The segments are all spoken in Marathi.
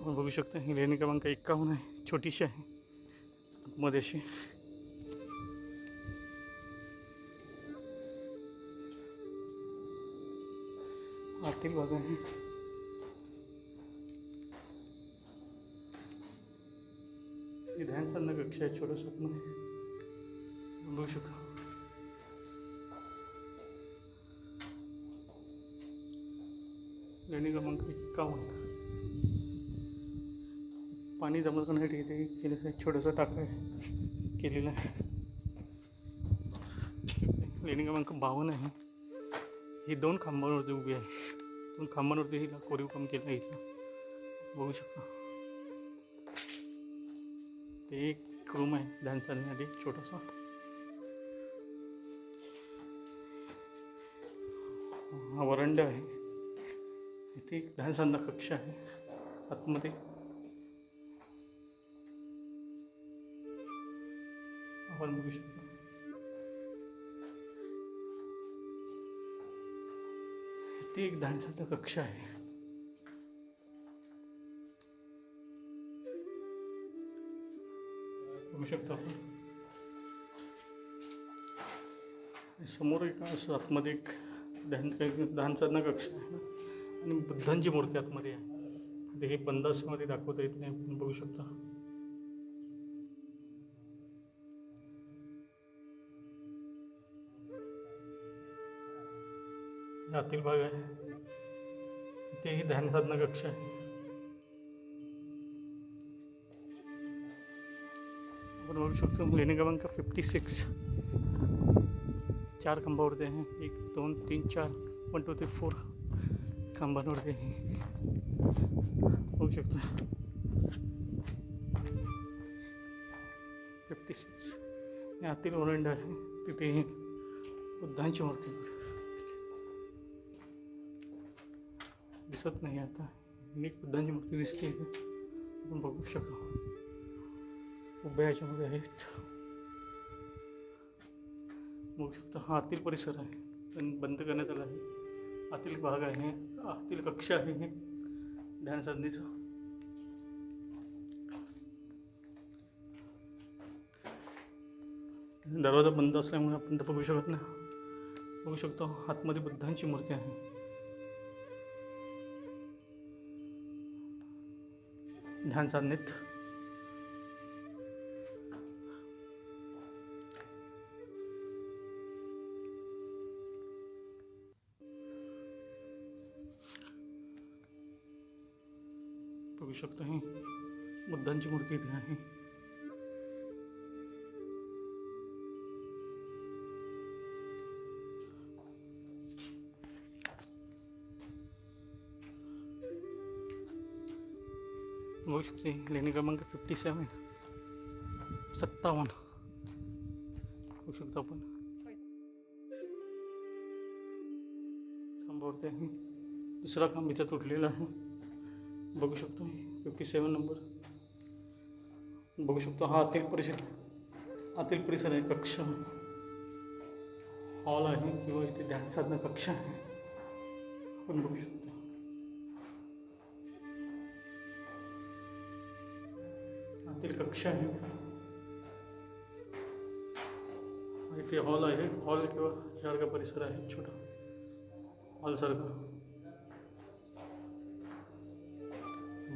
आपण बघू शकता ही लेणी क्रमांक एक्कावन्न आहे छोटीशी आहे मध्ये अशी आतील भाग आहे. हे ध्यानसाधना कक्ष आहे छोटं आतमध्ये बघू शकतो. लेणी क्रमांक एक्कावन्न. पाणी जमा करण्यासाठी इथे केलेलं आहे छोटंसं टाका केलेलं आहे. लेणी क्रमांक बावन्न आहे. ही दोन खांबांवरती उभी आहे. दोन खांबांवरती हिला कोरीव काम केलं आहे इथं. बघू शकता. ते एक रूम आहे ध्यान चालण्यासाठी छोटासा. हा वरंड आहे. इथे एक ध्यान कक्ष आहे. आतमध्ये आपण बघू शकतो. इथे एक साधना कक्ष आहे. बघू शकतो आपण. समोर एक असं आतमध्ये एक ध्यान ध्यान साधना कक्ष आहे आणि बुद्धांची मूर्ती आतमध्ये आहे. ते हे बंद असल्यामध्ये दाखवता येत नाही आपण बघू शकता. आतील भाग आहे. तेही ध्यानसाधना कक्ष आहे. आपण बघू शकतो लेणी क्रमांक फिफ्टी सिक्स चार खांबावरती आहे. एक दोन तीन चार. वन टू थ्री फोर खांबांवरती आहे. बघू शकतो. फिफ्टी सिक्स आतील ओरंडा आहे. तिथे बुद्धांची मूर्ती दिसत नाही आता. एक बुद्धांची मूर्ती दिसते आपण बघू शकतो उभ्या ह्याच्यामध्ये आहेत. बघू शकतो हा आतील परिसर आहे. पण बंद करण्यात आला आहे. आतील भाग आहे. आतील कक्ष आहे हे. ध्यान साधनेचं दरवाजा बंद असल्यामुळे आपण तर बघू शकत नाही. बघू शकतो आतमध्ये बुद्धांची मूर्ती आहे. ध्यान साधनेत बघू शकतो हे बुद्धांची मूर्ती इथे आहे बघू शकते. लेणी क्रमांक फिफ्टी सेवन सत्तावन्न. बघू शकतो आपण. थांबवते आहे दुसरा खांब इथं तुटलेला आहे. बघू शकतो फिफ्टी सेवन नंबर बघू शकतो. हा आतील परिसर आतील परिसर आहे कक्ष. हॉल आहे किंवा इथे ध्यान साधना कक्षा आहे. आपण बघू शकतो. मागतील कक्षा आहे. इथे हॉल आहे. हॉल किंवा सारखा परिसर आहे छोटा. हॉलसारखा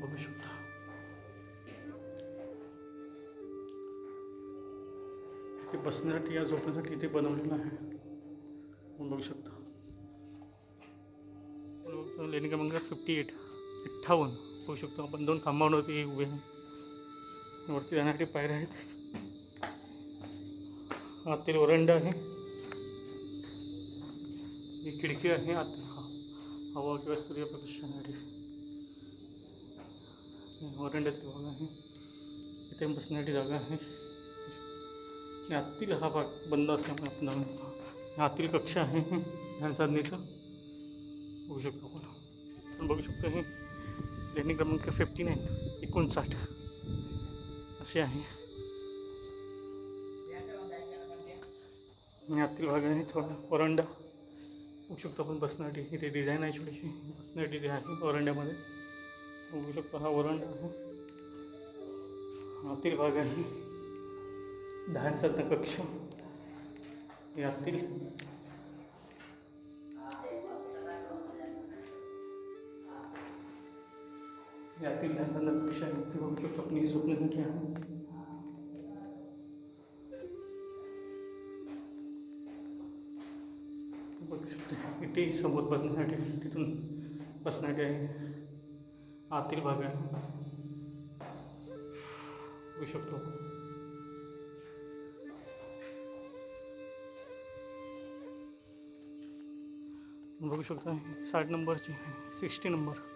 बघू शकता. इथे बसण्यासाठी या झोपण्यासाठी इथे बनवलेलं आहे. आपण बघू शकता. लेणिका बघतो लेणी क्रमांक फिफ्टी एट अठ्ठावन्न बघू शकतो आपण दोन खांबावरती उभे आहे. वरती जाण्यासाठी पायऱ्या आहेत. आतील वरंडा आहे. ही खिडकी आहे. आत हा- हवा किंवा सूर्यप्रकाश येण्यासाठी भाग आहे. इथे बसण्यासाठी जागा आहे. आतील हा भाग बंद असल्यामुळे आपण जाऊन आतील कक्ष आहे. ध्यानसाधनेचं बघू शकतो आपण. आपण बघू शकतो हे लेणी क्रमांक फिफ्टी नाईन एकोणसाठ. असे आहे. आणि आतील भाग आहे थोडा ओरंडा. बघू शकतो आपण बसण्यासाठी इथे डिझाईन आहे छोटीशी. बसण्यासाठी जे आहे ओरंड्यामध्ये. बघू शकतो हा ओरंडा आहे. आतील भाग आहे दहा सत्ता कक्ष यातील यातील आहे ते बघू शकतो आपण हे झोपण्यासाठी आहे बघू शकतो इथे समोर बसण्यासाठी तिथून बसण्यासाठी आहे आतील भाग आहे बघू शकतो बघू शकता साठ नंबरची सिक्स्टी नंबर।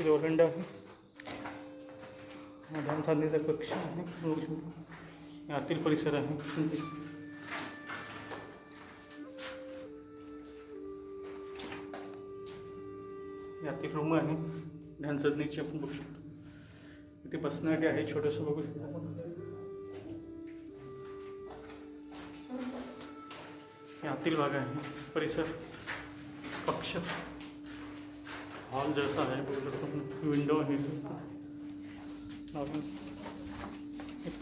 शकतो आतील ओरंडा आहे. ध्यान साधनेचा कक्ष आहे. बघू शकतो आतील परिसर आहे. यातील रूम आहे. ध्यान साधनेची आपण बघू शकतो. इथे बसण्यासाठी आहे छोटंसं बघू शकतो आपण. हे आतील भाग आहे. परिसर पक्ष हॉल जसा आहे बघू शकतो विंडो आहे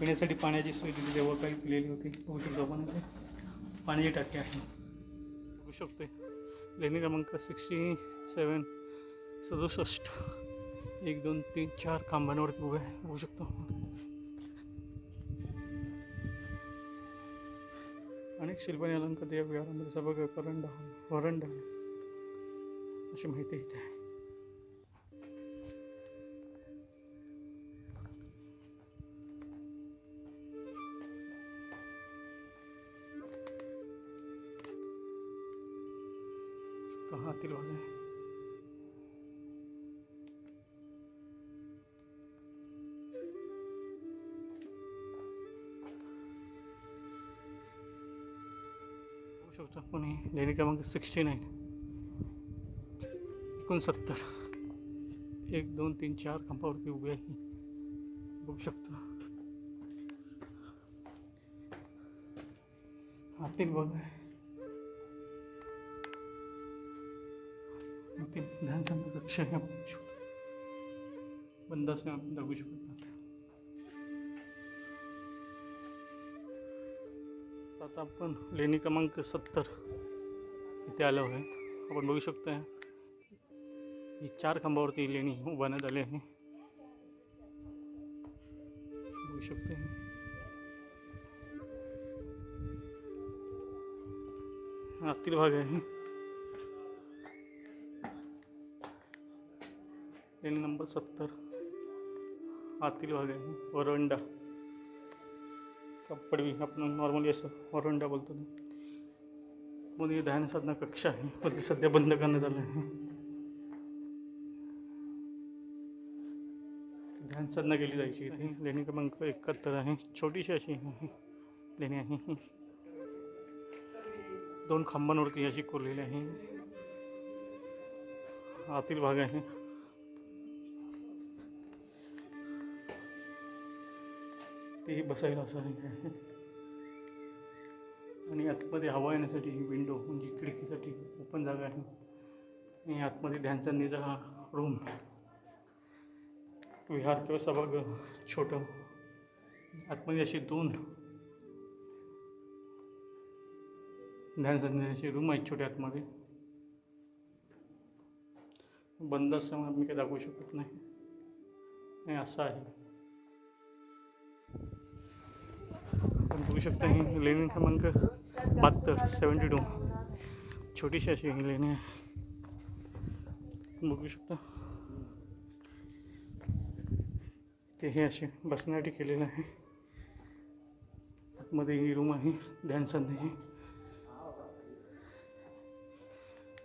पिण्यासाठी पाण्याची सोय तिथे तेव्हा काही केलेली होती. बघू शकतो आपण पाण्याची टाकी आहे. बघू शकतो. लेणी क्रमांक सिक्स्टी सेवन सदुसष्ट. एक दोन तीन चार खांबांवरती उभे बघू शकतो. अनेक शिल्पानी अलंकार या विहारामध्ये सभागृह करंडा वरंडा. अशी माहिती इथे आहे. हे लेणी क्रमांक सिक्स्टी नाईन एकोणसत्तर एक दोन तीन, चार खांबावरती उभी आहे बघू शकतो हातील बघ आहे ध्यानसंत कक्ष आहे आपण बघू शकतो आता आपण लेणी क्रमांक सत्तर इथे आलो आहे. आपण बघू शकतो ही चार खांबावरती लेणी उभारण्यात आली आहे. बघू शकतो आतील भाग आहे. लेणी नंबर सत्तर. आतील भाग आहे. वरंडा पडवी? आपण नॉर्मली असं वरंडा बोलतो ना. मध्ये ध्यान साधना कक्ष आहे. पण ते सध्या बंद करण्यात आलं आहे. ध्यान साधना केली जायची इथे. लेणी क्रमांक एकाहत्तर आहे. छोटीशी अशी आहे लेणी आहे. दोन खांबांवरती अशी कोरलेली आहे. आतील भाग आहे. तेही बसायला असं आहे आणि आतमध्ये हवा येण्यासाठी ही विंडो म्हणजे खिडकीसाठी ओपन जागा आहे. आणि आतमध्ये ध्यानचंदीचा हा रूम विहार किंवा सभागृह छोटं. आतमध्ये अशी दोन ध्यानचंदीचे रूम आहेत छोट्या आतमध्ये. बंद असल्यामुळे मी काही दाखवू शकत नाही. आणि असं आहे. आपण बघू शकता ही लेणी क्रमांक बहात्तर सेवन्टी टू छोटीशी अशी ही लेणी आहे. बघू शकता. ते हे असे बसण्यासाठी केलेलं आहे. आतमध्ये ही रूम आहे ध्यान संध्याची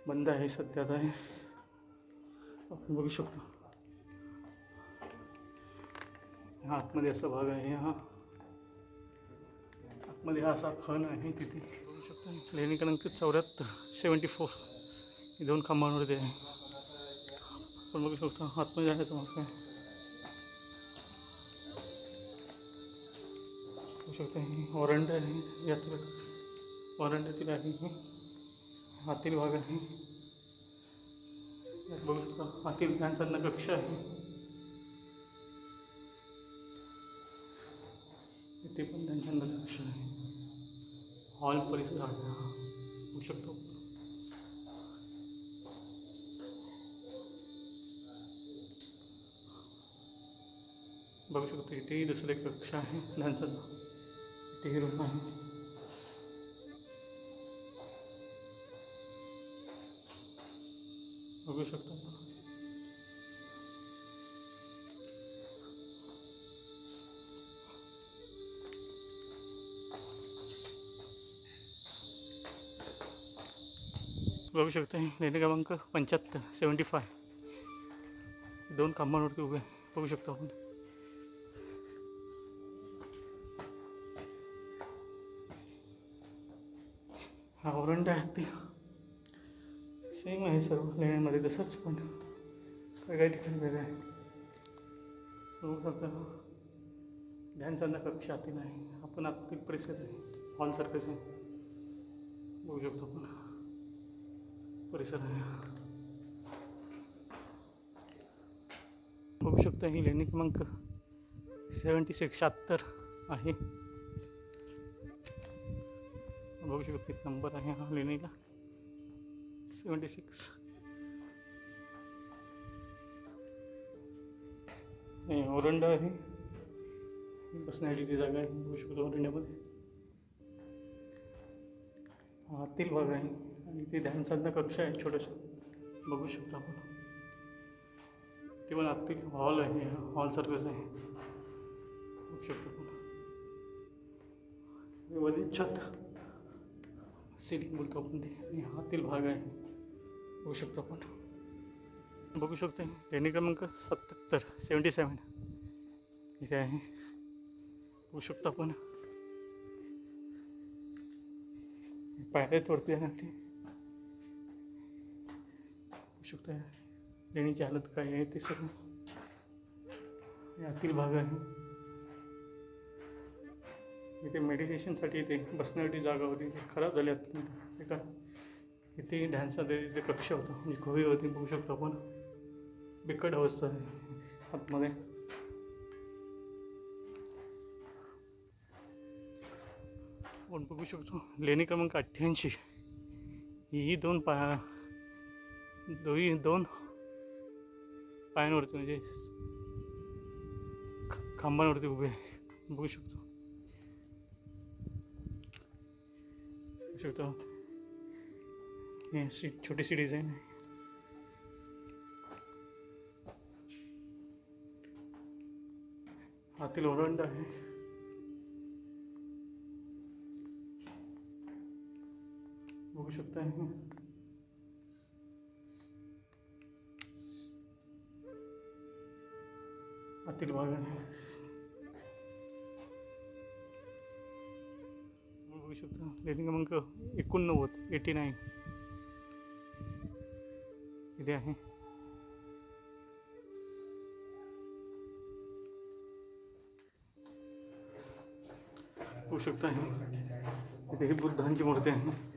बंद आहे सध्यात आहे. आपण बघू शकतो. आतमध्ये असा भाग आहे हा. मध्ये हा असा खण आहे तिथे. बघू शकतो लेणी क्रमांक चौऱ्याहत्तर सेवन्टी फोर. हे दोन खांबांवरती आहे. आपण बघू शकतो आतमध्ये जाण्याचा तुम्हाला काय बघू शकतो ही आहे यात्रा. वॉरंटातील आहे ही. आतील भाग आहे. यात बघू शकता आतील ध्यानसाधना कक्ष आहे. इथे पण त्यांच्या कक्ष आहे. हॉल परिसर होऊ बघू शकतो बघू शकतो इथेही दुसरं एक कक्ष आहे ध्यानसाधना इथेही रूम आहे बघू शकता बघू शकता लेणी क्रमांक पंच्याहत्तर सेवन्टी फाय दोन खांबांवरती उभे आहे. बघू शकतो आपण. हा ओरंडा आहे ती सेम आहे सर्व लेण्यांमध्ये तसंच पण. काय काही ठिकाणी वेगळं आहे. बघू शकता ध्यान साधना कक्ष आतील आहे. आपण आतील परिसर आहे. हॉलसारखंच आहे. बघू शकतो आपण. परिसर आहे. बघू शकता ही लेणी क्रमांक सेवन्टी सिक्स शहात्तर आहे. बघू शकतो किती नंबर आहे हा लेणीला. सेवन्टी सिक्स ओरंडा आहे. बसण्याची जागा आहे बघू शकतो ओरंड्यामध्ये. आतील भाग आहे. आणि ते ध्यान साधना कक्ष आहे छोटंसं. बघू शकतो आपण. ते पण आतील हॉल आहे हॉलसारखंच आहे. बघू शकतो आपण. वरील छत. सिलिंग बोलतो आपण ते. आणि आतील भाग आहे. बघू शकतो आपण. बघू शकतो लेणी क्रमांक सत्याहत्तर सेवन्टी सेवन. इथे आहे. बघू शकतो आपण. पायऱ्यात वरती जाण्यासाठी बघू शकतो लेणीची हालत काय आहे ते सर्व यातील भाग आहे. इथे मेडिटेशनसाठी इथे बसण्यासाठी जागा होती. खराब झाली अत्यंत एका इथे ध्यानचा तिथे कक्ष होता. म्हणजे खोवी होती बघू शकतो आपण. बिकट अवस्था आहे. आतमध्ये. आपण बघू शकतो. लेणी क्रमांक अठ्ठ्याऐंशी. ही दोन पाया दोही दोन. पायांवरती म्हणजे खांबांवरती उभे बघू शकतो. बघू शकतो. हे अशी छोटीशी डिझाईन आहे. आतील ओरंडा आहे. बघू शकता आतील बघू शकता. रेटिंग क्रमांक एकोणनव्वद एटी नाईन. इथे आहे. बघू शकता आहे इथे ही बुद्धांची मूर्ती आहे.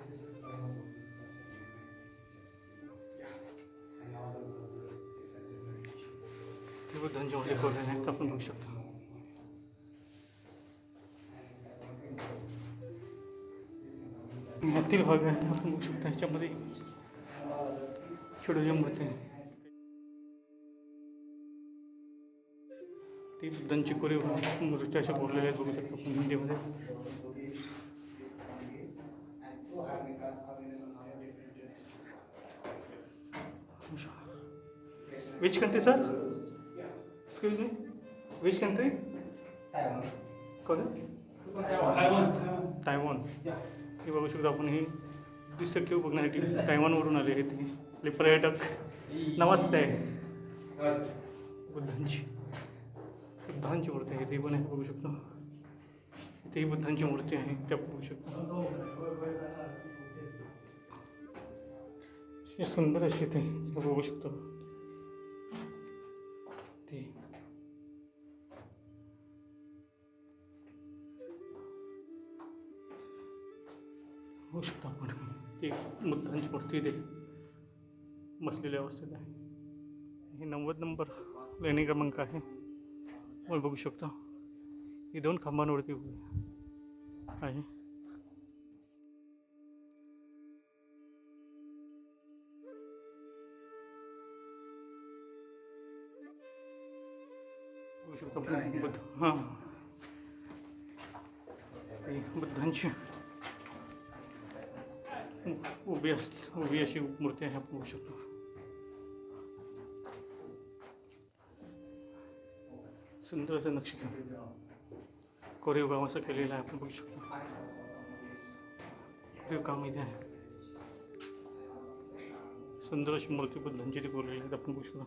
ती बुद्धांची मूर्ती कोरलेली आहेत आपण बघू शकतो आतील भाग आहे आपण बघू शकता ह्याच्यामध्ये छोट्या मूर्ती आहे ती बुद्धांची कोरी मूर्ती अशा बोललेल्या आहेत बघू शकतो आपण हिंदीमध्ये which country sir excuse me which country कोण तायवॉन हे बघू शकतो आपण हे तीस टक्के बघण्यासाठी तायवानवरून आले आहेत ते. आपले पर्यटक. नमस्ते. बुद्धांची. बुद्धांची मूर्ती आहे ती पण आहे बघू शकतो. इथेही बुद्धांची मूर्ती आहे ते बघू शकतो. सुंदर अशी ते बघू शकतो. ती. आपण ही बुद्धांची मूर्ती इथे बसलेल्या अवस्थेत आहे. हे नव्वद नंबर लेणी क्रमांक आहे. आपण बघू शकता. ही दोन खांबांवरती आहे. बघू शकता. हाँ बुद्धांची उभी अस उभी अशी मूर्ती आहे आपण बघू शकतो. सुंदर असं नक्षीकाम. कोरीव काम असं केलेलं आहे आपण बघू शकतो. कोरीव काम इथे आहे. सुंदर अशी मूर्ती बुद्धांची ती कोरलेली आहेत आपण बघू शकतो.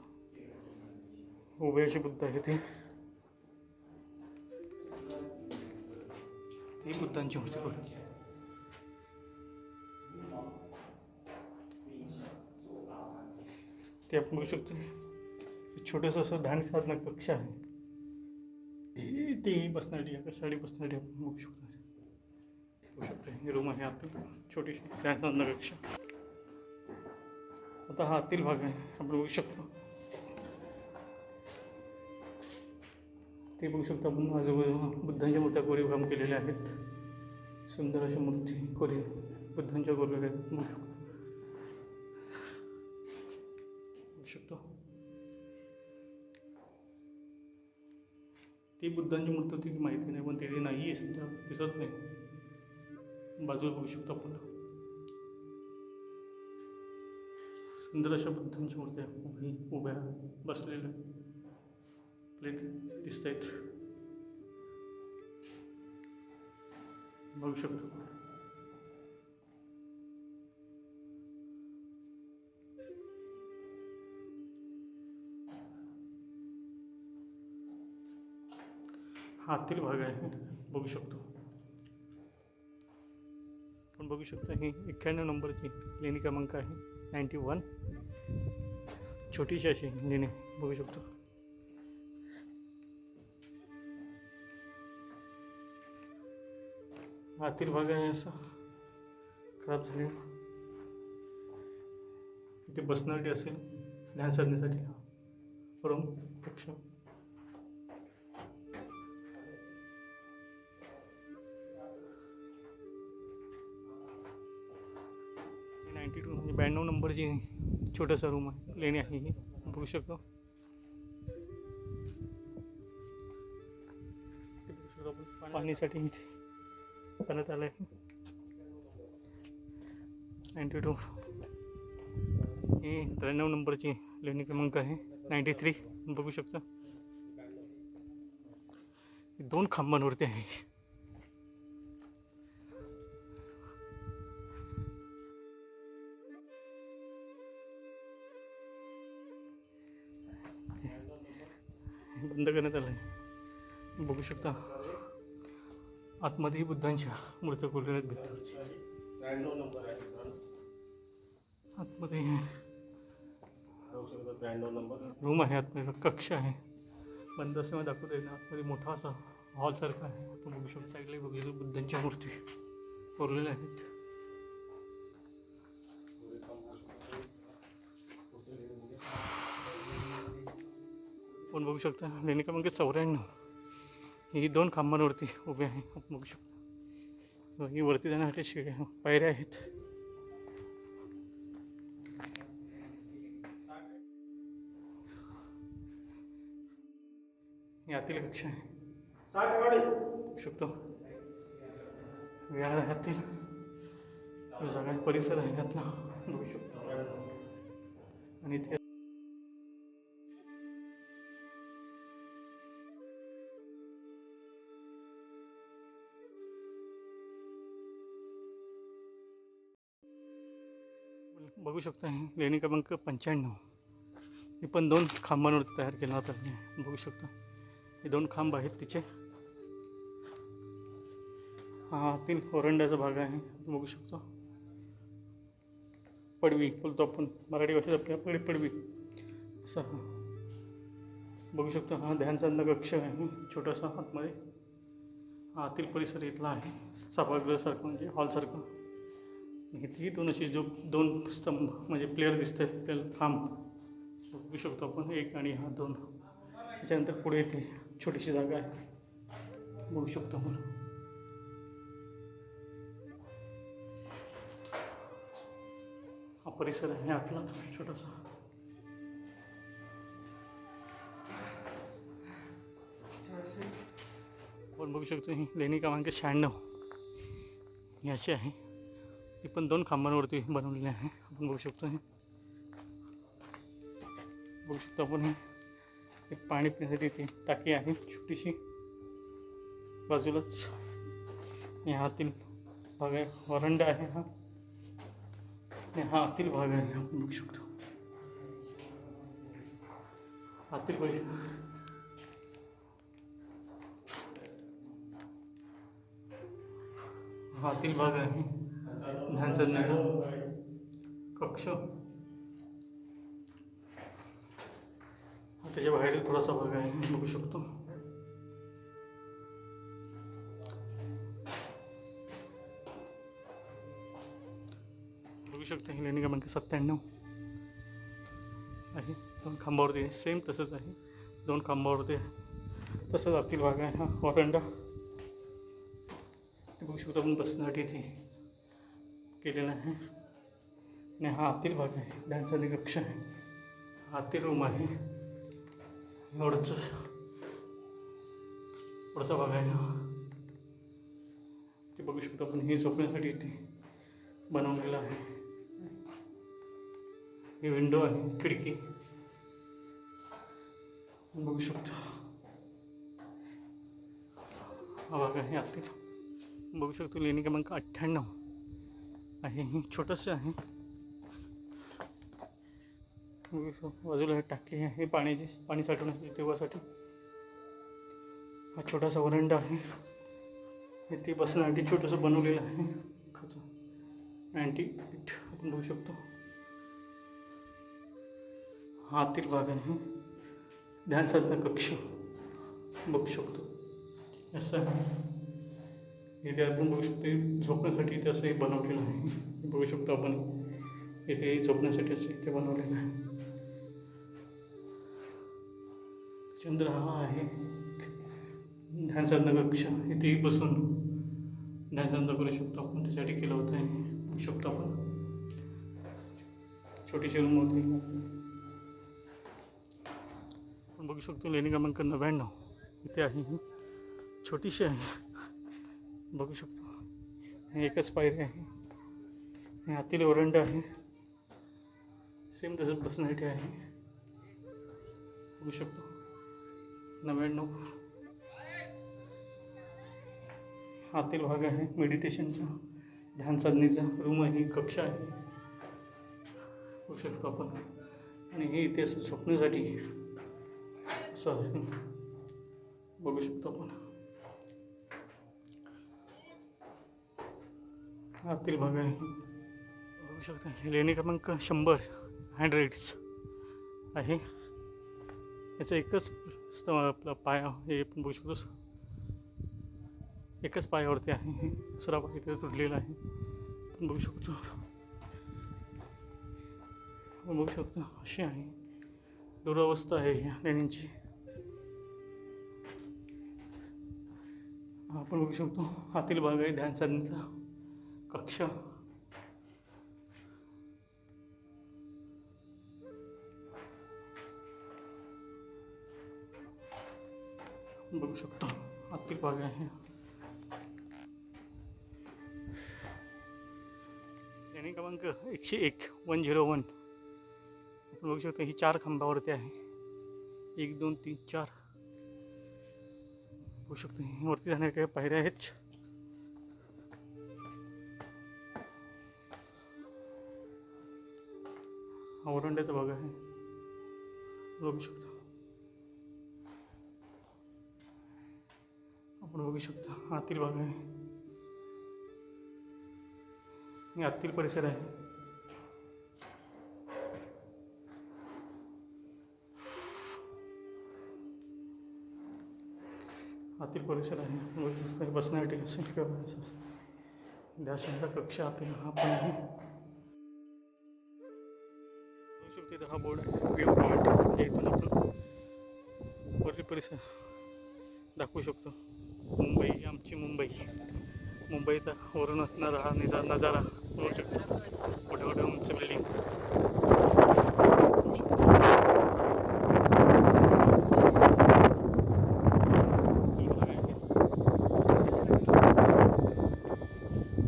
उभे अशी बुद्ध आहे ती. ती बुद्धांची मूर्ती कोरलेली आहे ते आपण बघू शकतो. हे छोटंसं असं ध्यान साधना कक्ष आहे. हे ते बसण्यासाठी आहे बसण्यासाठी आपण बघू शकतो. बघू शकतो. ही रूम आहे आपली छोटीशी ध्यान साधना कक्ष. आता हा आतील भाग आहे. आपण बघू शकतो. ते बघू शकतो आपण. आजूबाजूला बुद्धांच्या मोठ्या कोरीव काम केलेल्या आहेत. सुंदर अशा मूर्ती कोरीव बुद्धांच्या कोरलेल्या आहेत. बघू शकतो. शकतो. ती बुद्धांची मूर्ती होती की माहिती नाही पण ते नाही आहे सध्या दिसत नाही. बाजूला बघू शकतो आपण. सुंदर अशा बुद्धांची मूर्त्या उभी उभ्या बसलेल्या प्लेट दिसत आहेत बघू शकतो आतील भाग आहे बघू शकतो आपण बघू शकता ही एक्क्याण्णव नंबरची लेणी क्रमांक आहे नाईन्टी वन छोटीशी अशी लेणी बघू शकतो आतील भाग आहे असा खराब झाले इथे बसण्यासाठी असेल ध्यान साधण्यासाठी रूम नाईन्टी टू म्हणजे ब्याण्णव नंबरची छोटासा रूम आहे लेणी आहे ही बघू शकतो. पाणीसाठी इथे करण्यात आलं आहे. Ninety two. ही त्र्याण्णव नंबरची लेणी क्रमांक आहे नाईन्टी थ्री. बघू शकता. दोन खांबांवरती आहे. शकता आतमध्येही बुद्धांच्या मूर्त्या कोरलेल्या आहेत आतमध्ये रूम आहे, आतमध्ये कक्ष आहे. बंद असल्यामुळे दाखवता येईल आतमध्ये मोठा असा हॉलसारखा आहे. आपण बघू शकतो साईडला बघू शकतो बुद्धांच्या मूर्ती कोरलेल्या आहेत. आपण बघू शकता? लेणी क्रमांक चौऱ्याण्णव. ही दोन खांबांवरती उभे आहे. आपण बघू शकतो. ही वरती जाण्यासाठी शिड्या पायऱ्या आहेत. आतील कक्ष आहे. शकतो. विहार आहे आतील. जो जागा परिसर आहे यातला बघू शकतो. आणि इथे बघू शकता लेणी क्रमांक पंच्याण्णव. हे पण दोन खांबांवर तयार केलं जातात बघू शकता. हे दोन खांब आहेत तिचे. हा तीन ओरंड्याचा भाग आहे. बघू शकतो. पडवी बोलतो आपण. मराठी भाषेत आपल्या पडवी असा बघू शकतो हा ध्यानचंद कक्ष आहे. छोटासा आतमध्ये. हा आतील परिसर इथला आहे. सभागृहासारखं म्हणजे हॉलसारखं. इथेही दोन असे जो दोन स्तंभ म्हणजे प्लेअर दिसतं आपल्याला खांब. बघू शकतो आपण एक आणि हा दोन. त्याच्यानंतर पुढे येते छोटीशी जागा आहे. बघू शकतो आपण. हा परिसर आहे आतला छोटासा. आपण बघू शकतो ही लेणी क्रमांक शहाण्णव. ही अशी आहे. ती पण दोन खांबांवरती बनवलेली आहे. आपण बघू शकतो हे. बघू शकतो आपण हे. एक पाणी पिण्यासाठी ती टाकी आहे छोटीशी. बाजूलाच यातील भाग आहे. वरंडा आहे हा. आणि हा आतील भाग आहे. आपण बघू शकतो. आतील पैसे हा आतील भाग आहे. ध्यानसरण्याचा कक्ष। त्याच्या बाहेरील थोडासा भाग आहे बघू शकतो. बघू शकता ही लेणी क्रमांक सत्त्याण्णव आहे. दोन खांबावरती आहे. सेम तसंच आहे. दोन खांबावरती आहे. तसंच आतील भाग आहे. हा वरंडा. ते बघू शकतो आपण बसण्यासाठी इथे केलेला आहे. आणि हा आतील भाग आहे. डान्सचा कक्ष आहे. हा आतील रूम आहे. एवढंच. पुढचा भाग आहे. हा ते बघू शकतो आपण. हे झोपण्यासाठी इथे बनवलेलं आहे. ही विंडो आहे. खिडकी. बघू शकतो. हा भाग आहे आतील. बघू शकतो. लेणी क्रमांक अठ्ठ्याण्णव. आहे ही छोटंसं आहे. बाजूला हे टाकी आहे पाण्याची पाणी साठवण्यासाठी तेव्हासाठी. हा छोटासा वरंडा आहे. इथे बसण्यासाठी छोटंसं बनवलेलं आहे. खच. अँटी आपण बघू शकतो. हा आतील भाग आहे. ध्यान साधना कक्ष बघू शकतो. असं आहे. इथे आपण बघू शकतो. झोपण्यासाठी इथे असं हे बनवलेलं आहे. बघू शकतो आपण. येथे झोपण्यासाठी असं इथे बनवलेलं आहे. चंद्र हा आहे. ध्यानसाधना कक्ष. इथेही बसून ध्यानसाधना करू शकतो आपण. त्यासाठी केलं होतं आहे बघू शकतो आपण. छोटीशी रूम होती. आपण बघू शकतो. लेणी क्रमांक नव्याण्णव. इथे आहे. ही छोटीशी आहे. बघू शकतो. हे एकच पायरी आहे. हे आतील वरंड आहे. सेम तसंच बसण्यासाठी आहे. बघू शकतो. नव्याण्णव. आतील भाग आहे मेडिटेशनचा. ध्यान साधनेचा. रूम आहे कक्ष आहे. बघू शकतो आपण. आणि हे इतिहास स्वप्नासाठी असं आहे. बघू शकतो आपण. आतील भाग आहे बघू शकता लेणी क्रमांक शंभर हँड्रेड्स आहे. याचा एकच आपला पाया हे आपण बघू शकतो. एकच पायावरती आहे. हे दुसरा पाय इथे तुटलेला आहे. आपण बघू शकतो. आपण बघू शकतो अशी आहे. दुरावस्था आहे ह्या लेण्यांची आपण बघू शकतो आतील भाग आहे ध्यान साधनेचा कक्ष। बघू शकतो, आतील भाग आहे. श्रेणी क्रमांक एकशे एक, वन झिरो वन. आपण बघू शकतो, ही चार खांबावरती आहे. एक, दोन, तीन, चार. बघू शकतो वरती जाण्याच्या काही पायऱ्या आहेत. ओरंड्याचा भाग आहे बघू शकतो। आपण बघू शकता। आतील भाग आहे आतील परिसर आहे आतील परिसर आहे बसण्यासाठी असेल किंवा ध्यासांचा कक्ष आतील हा। पण आहे हा बोर्ड आहे. व्ह्यू पॉईंट म्हणजे इथून आपण वरती परिसर दाखवू शकतो. मुंबई आमची मुंबई. मुंबईचा वरून असणारा हा निजा नजारा बघू शकतो. मोठ्या मोठ्या उंच बिल्डिंग बघू शकतो आहे.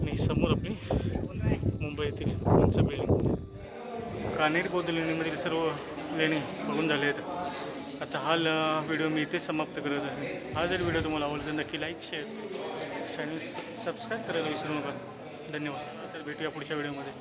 आणि समोर आपली मुंबईतील उंच बिल्डिंग कानेर बौद्ध लेणीमधील सर्व लेणी बघून झाले आहेत. आता हा ल व्हिडिओ मी इथेच समाप्त करत आहे. हा जर व्हिडिओ तुम्हाला आवडला तर नक्की लाईक शेअर चॅनल सबस्क्राईब करायला विसरू नका. धन्यवाद. तर भेटूया पुढच्या व्हिडिओमध्ये.